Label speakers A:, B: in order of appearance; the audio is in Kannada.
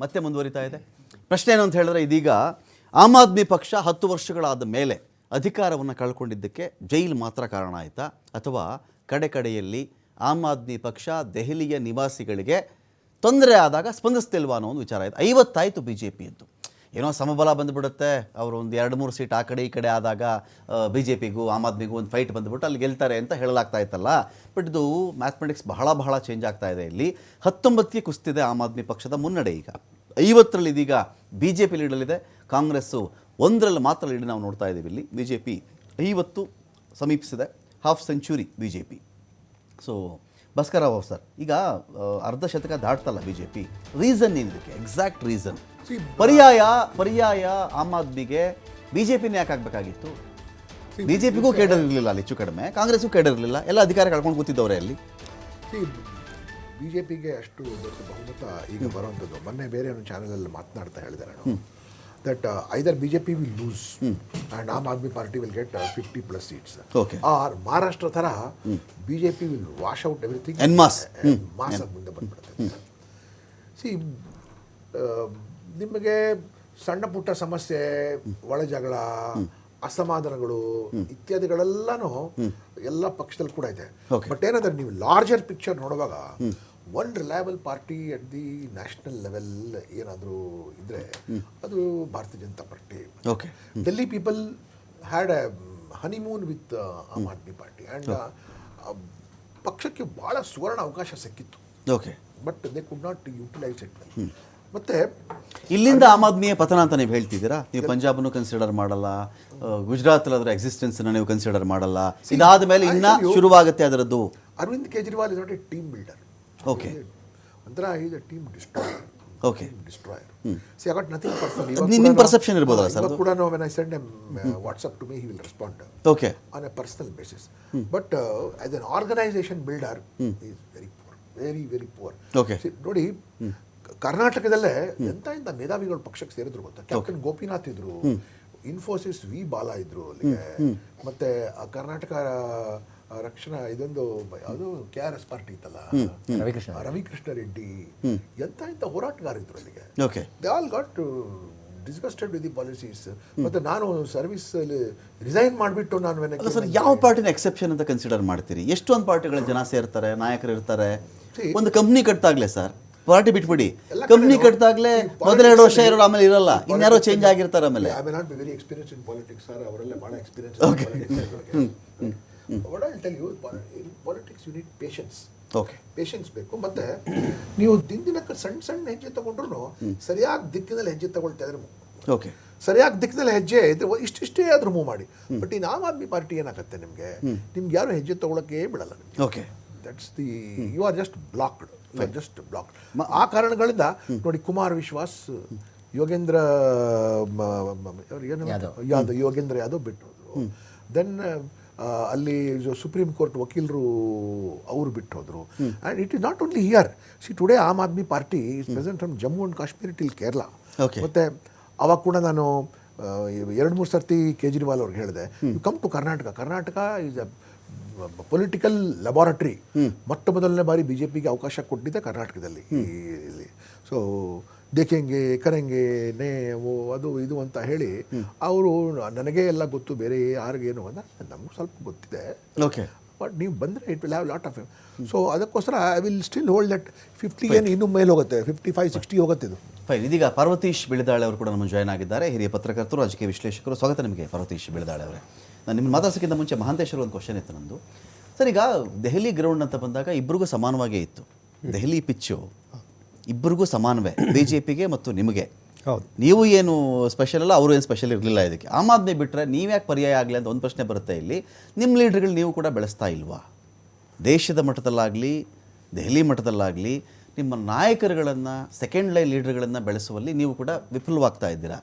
A: ಮತ್ತೆ ಮುಂದುವರಿತಾ ಇದೆ. ಪ್ರಶ್ನೆ ಏನು ಅಂತ ಹೇಳಿದ್ರೆ ಇದೀಗ ಆಮ್ ಆದ್ಮಿ ಪಕ್ಷ ಹತ್ತು ವರ್ಷಗಳಾದ ಮೇಲೆ ಅಧಿಕಾರವನ್ನು ಕಳ್ಕೊಂಡಿದ್ದಕ್ಕೆ ಜೈಲು ಮಾತ್ರ ಕಾರಣ ಆಯಿತಾ? ಅಥವಾ ಕಡೆ ಕಡೆಯಲ್ಲಿ ಆಮ್ ಆದ್ಮಿ ಪಕ್ಷ ದೆಹಲಿಯ ನಿವಾಸಿಗಳಿಗೆ ತೊಂದರೆ ಆದಾಗ ಸ್ಪಂದಿಸ್ತಿಲ್ವಾ ಅನ್ನೋ ಒಂದು ವಿಚಾರ ಆಯಿತು ಐವತ್ತಾಯಿತು ಬಿ ಜೆ ಪಿಯದ್ದು ಏನೋ ಸಮಬಲ ಬಂದುಬಿಡುತ್ತೆ. ಅವರು ಒಂದು ಎರಡು ಮೂರು ಸೀಟ್ ಆ ಕಡೆ ಈ ಕಡೆ ಆದಾಗ ಬಿ ಜೆ ಪಿಗೂ ಆಮ್ ಆದ್ಮಿಗೂ ಒಂದು ಫೈಟ್ ಬಂದುಬಿಟ್ಟು ಅಲ್ಲಿ ಗೆಲ್ತಾರೆ ಅಂತ ಹೇಳಲಾಗ್ತಾ ಇತ್ತಲ್ಲ. ಬಟ್ ಇದು ಮ್ಯಾಥಮೆಟಿಕ್ಸ್ ಬಹಳ ಬಹಳ ಚೇಂಜ್ ಆಗ್ತಾ ಇದೆ ಇಲ್ಲಿ. ಹತ್ತೊಂಬತ್ತಿಗೆ ಕುಸ್ತಿದೆ ಆಮ್ ಆದ್ಮಿ ಪಕ್ಷದ ಮುನ್ನಡೆ ಈಗ. ಐವತ್ತರಲ್ಲಿ ಇದೀಗ ಬಿ ಜೆ ಪಿ ಲೀಡಲ್ಲಿದೆ ಕಾಂಗ್ರೆಸ್ಸು ಒಂದರಲ್ಲಿ ಮಾತ್ರ ಲೀಡ್ ನಾವು ನೋಡ್ತಾ ಇದ್ದೀವಿ ಇಲ್ಲಿ. ಬಿ ಜೆ ಪಿ ಐವತ್ತು ಸಮೀಪಿಸಿದೆ. Half century B J P so Bhaskara Rao sir. ಈಗ ಅರ್ಧ ಶತಕ ದಾಟ್ತಲ್ಲ ಬಿ ಜೆ ಪಿ ರೀಸನ್ ಏನಿದಕ್ಕೆ ಎಕ್ಸಾಕ್ಟ್ ರೀಸನ್ ಪರ್ಯಾಯ ಪರ್ಯಾಯ ಆಮ್ ಆದ್ಮಿಗೆ ಬಿ ಜೆ ಪಿನೇ ಯಾಕೆ ಆಗಬೇಕಾಗಿತ್ತು? ಬಿ ಜೆ ಪಿಗೂ ಕೇಡರ್ ಇರಲಿಲ್ಲ ಅಲ್ಲಿ ಹೆಚ್ಚು ಕಡಿಮೆ. ಕಾಂಗ್ರೆಸ್ಗೂ ಕೇಡಿರಲಿಲ್ಲ ಇರಲಿಲ್ಲ ಎಲ್ಲ ಅಧಿಕಾರ ಕಳ್ಕೊಂಡು ಕೂತಿದ್ದವ್ರೆ ಅಲ್ಲಿ.
B: ಬಿ ಜೆ ಪಿಗೆ ಅಷ್ಟು ದೊಡ್ಡ ಬಹುಮತ ಈಗ ಬರುವಂಥದ್ದು. ಮೊನ್ನೆ ಬೇರೆ ಒಂದು ಚಾನಲಲ್ಲಿ ಮಾತನಾಡ್ತಾ ಹೇಳಿದೆ ನಾನು that either B J P will lose and Aam Aadmi party will get fifty plus seats
A: Okay.
B: Or Maharashtra ಥರ B J P will wash out everything
A: En masse.
B: Mass ಮುಂದೆ ಬಂದ್ಬಿಡುತ್ತೆ ಸಿ ನಿಮಗೆ ಸಣ್ಣ ಪುಟ್ಟ ಸಮಸ್ಯೆ ಒಳ ಜಗಳ ಅಸಮಾಧಾನಗಳು ಇತ್ಯಾದಿಗಳೆಲ್ಲನೂ ಎಲ್ಲ ಪಕ್ಷದಲ್ಲಿ ಕೂಡ ಇದೆ. ಬಟ್ ಏನಂದ್ರೆ ನೀವು ಲಾರ್ಜರ್ ಪಿಕ್ಚರ್ ನೋಡುವಾಗ one reliable party at the national level ಏನಾದರೂ ಇದ್ರೆ ಅದು Bharatiya Janata party.
A: Okay
B: Delhi people had a honeymoon with Aam Aadmi party and ಪಕ್ಷಕ್ಕೆ ಭಾಳ ಸುವರ್ಣ ಅವಕಾಶ ಸಿಕ್ಕಿತ್ತು.
A: Okay
B: but they could not utilise it ಮತ್ತೆ
A: ಇಲ್ಲಿಂದ ಆಮ್ ಆದ್ಮಿಯ ಪತನ ಅಂತ ನೀವು ಹೇಳ್ತಿದ್ದೀರಾ? ನೀವು ಪಂಜಾಬನ್ನು ಕನ್ಸಿಡರ್ ಮಾಡಲ್ಲ ಗುಜರಾತ್ ಅದರ ಎಕ್ಸಿಸ್ಟೆನ್ಸ್ ನೀವು ಕನ್ಸಿಡರ್ ಮಾಡಲ್ಲ. ಇದಾದ ಮೇಲೆ ಇನ್ನ ಶುರುವಾಗುತ್ತೆ ಅದರದ್ದು.
B: Arvind Kejriwal is not a team builder
A: Okay.
B: ಒಂಥರ is A team destroyer
A: okay
B: destroyer see I got nothing personal
A: ನಿಮ್ಮ ನಿಮ್ perception ಇರ್ಬೋದಲ್ಲ ಸರ್?
B: ಕೂಡ when I send M WhatsApp to me he will respond
A: okay
B: on a personal basis but as as organisation organization builder, very very very very very poor. ನೋಡಿ ಕರ್ನಾಟಕದಲ್ಲೇ ಎಂತ ಎಂತ ಮೇಧಾವಿಗಳು ಪಕ್ಷಕ್ಕೆ ಸೇರಿದ್ರು ಗೊತ್ತಾ? ಕ್ಯಾಪ್ಟನ್ ಗೋಪಿನಾಥ್ ಇದ್ರು ಇನ್ಫೋಸಿಸ್ ವಿ ಬಾಲಾ ಇದ್ರು ಅಲ್ಲಿಗೆ. ಮತ್ತೆ ಕರ್ನಾಟಕ ರಕ್ಷಣಾ ಇದೊಂದು ಅದು ಕೆ ಆರ್ ಎಸ್ ಪಾರ್ಟಿ ಇತ್ತಲ್ಲ?
C: ರವಿಕೃಷ್ಣ.
B: ರವಿಕೃಷ್ಣ ರೆಡ್ಡಿ. ಎಂತ ಎಂತ ಹೋರಾಟಗಾರಿದ್ರು ಅಲ್ಲಿಗೆ?
A: Okay.
B: They all got disgusted with the policies ಮತ್ತೆ ನಾನು ಸರ್ವಿಸ್ ರಿಸೈನ್ ಮಾಡಿಬಿಟ್ಟು ನಾನು
A: ಸರ್ ಯಾವ ಪಾರ್ಟಿನ ಎಕ್ಸೆಪ್ಷನ್ ಅಂತ ಕನ್ಸಿಡರ್ ಮಾಡ್ತೀರಿ? ಎಷ್ಟೊಂದು ಪಾರ್ಟಿಗಳ ಜನ ಸೇರ್ತಾರೆ ನಾಯಕರು ಇರ್ತಾರೆ? ಒಂದು ಕಂಪ್ನಿ ಕಟ್ತಾಗ್ಲೇ ಸರ್ ಪಾರ್ಟಿ ಬಿಟ್ಬಿಡಿ. ಕಂಪ್ನಿ
B: ಕಡೆನೂ
A: ಕಟ್ತಾಗ್ಲೇ ಮೊದಲ ಎರಡು ವರ್ಷ ಇರೋರು ಆಮೇಲೆ ಇರಲ್ಲ. ಇನ್ಯಾರೋ ಚೇಂಜ್ ಆಗಿರ್ತಾರೆ ಆಮೇಲೆ.
B: I may not be very experience in politics sir ಅವರೆಲ್ಲ ಭಾಳ experience what I tell you in politics you need patience
A: okay
B: patience ಬೇಕು. ಮತ್ತೆ ನೀವು ದಿನ ದಿನಕ್ಕೆ ಸಣ್ಣ ಸಣ್ಣ ಹೆಜ್ಜೆ ತಗೊಂಡ್ರು ಸರಿಯಾಗಿ ದಿಕ್ಕಿನಲ್ಲಿ ಹೆಜ್ಜೆ ತಗೊಳ್ತಾ ಇದ್ರೆ
A: ಓಕೆ
B: ಸರಿಯಾಗಿ ದಿಕ್ಕಿನಲ್ಲಿ ಹೆಜ್ಜೆ ಇದ್ರೆ ಇಷ್ಟಿಷ್ಟೇ ಆದ್ರೂ ಮೂವ್ ಮಾಡಿ. But in Aam Aadmi party ಏನಾಗುತ್ತೆ ನಿಮಗೆ? ನಿಮ್ಗೆ ಯಾರು ಹೆಜ್ಜೆ ತಗೊಳಕ್ಕೆ ಬಿಡಲ್ಲ
A: okay
B: that's the you are just blocked you are just blocked ಆ ಕಾರಣಗಳಿಂದ ನೋಡಿ ಕುಮಾರ್ ವಿಶ್ವಾಸ್ ಯೋಗೇಂದ್ರ.
C: ಯಾದವ್.
B: ಯೋಗೇಂದ್ರ ಯಾದವ್ ಬಿಟ್ಟು ದೆನ್ ಅಲ್ಲಿ ಸುಪ್ರೀಂ ಕೋರ್ಟ್ ವಕೀಲರು ಅವರು ಬಿಟ್ಟು ಹೋದರು and it is not only here see today Aam Aadmi party is present from Jammu and Kashmir till Kerala
A: ಮತ್ತು
B: ಮತ್ತೆ ಅವಾಗ ಕೂಡ ನಾನು ಎರಡು ಮೂರು ಸರ್ತಿ ಕೇಜ್ರಿವಾಲ್ ಅವ್ರಿಗೆ ಹೇಳಿದೆ. You come to Karnataka Karnataka is a political laboratory ಮೊಟ್ಟ ಮೊದಲನೇ ಬಾರಿ ಬಿ ಜೆ ಪಿಗೆ ಅವಕಾಶ ಕೊಟ್ಟಿದ್ದೆ ಕರ್ನಾಟಕದಲ್ಲಿ ಇಲ್ಲಿ. ಸೊ ದೇಖೆಂಗೆ ಕರೆಂಗೆ ನೇ ಓ ಅದು ಇದು ಅಂತ ಹೇಳಿ ಅವರು ನನಗೆ ಎಲ್ಲ ಗೊತ್ತು ಬೇರೆ ಯಾರಿಗೇನು ಅಂತ ನಮ್ಗೆ ಸ್ವಲ್ಪ ಗೊತ್ತಿದೆ.
A: ಓಕೆ
B: ಬಟ್ ನೀವು ಬಂದರೆ it will have lot of so ಅದಕ್ಕೋಸ್ಕರ I will still hold that fifty ಏನು ಇನ್ನೂ ಮೇಲೆ ಹೋಗುತ್ತೆ ಫಿಫ್ಟಿ ಫೈವ್ ಸಿಕ್ಸ್ಟಿ ಹೋಗುತ್ತೆ ಇದು.
A: ಫೈನ್ ಇದೀಗ ಪಾರ್ವತೀಶ್ ಬೆಳೆದಾಳೆ ಅವರು ಕೂಡ ನಮ್ಮ ಜಾಯ್ನ್ ಆಗಿದ್ದಾರೆ. ಹಿರಿಯ ಪತ್ರಕರ್ತರು ರಾಜಕೀಯ ವಿಶ್ಲೇಷಕರು ಸ್ವಾಗತ ನಿಮಗೆ ಪಾರ್ವತೀಶ್ ಬೆಳೆದಾಳೆ ಅವರೇ. ನಾನು ನಿಮ್ಮ ಮಾತಾಡ್ಸೋಕ್ಕಿಂತ ಮುಂಚೆ ಮಹಾಂತೇಶ್ವರ ಒಂದು ಕ್ವಶನ್ ಇತ್ತು ನಂದು. ಸರ್ ಈಗ ದೆಹಲಿ ಗ್ರೌಂಡ್ ಅಂತ ಬಂದಾಗ ಇಬ್ಬರಿಗೂ ಸಮಾನವಾಗೇ ಇತ್ತು. ದೆಹಲಿ ಪಿಚ್ಚು ಇಬ್ಬರಿಗೂ ಸಮಾನವೇ ಬಿ ಜೆ ಪಿಗೆ ಮತ್ತು ನಿಮಗೆ.
C: ಹೌದು.
A: ನೀವು ಏನು ಸ್ಪೆಷಲ್ ಅಲ್ಲ ಅವರು ಏನು ಸ್ಪೆಷಲ್ ಇರಲಿಲ್ಲ ಇದಕ್ಕೆ. ಆಮ್ ಆದ್ಮಿ ಬಿಟ್ಟರೆ ನೀವ್ಯಾಕೆ ಪರ್ಯಾಯ ಆಗಲಿ ಅಂತ ಒಂದು ಪ್ರಶ್ನೆ ಬರುತ್ತೆ ಇಲ್ಲಿ. ನಿಮ್ಮ ಲೀಡ್ರ್ಗಳು ನೀವು ಕೂಡ ಬೆಳೆಸ್ತಾ ಇಲ್ವಾ? ದೇಶದ ಮಟ್ಟದಲ್ಲಾಗಲಿ ದೆಹಲಿ ಮಟ್ಟದಲ್ಲಾಗಲಿ ನಿಮ್ಮ ನಾಯಕರುಗಳನ್ನು ಸೆಕೆಂಡ್ ಲೈನ್ ಲೀಡರ್ಗಳನ್ನು ಬೆಳೆಸುವಲ್ಲಿ ನೀವು ಕೂಡ ವಿಫಲವಾಗ್ತಾ ಇದ್ದೀರಾ?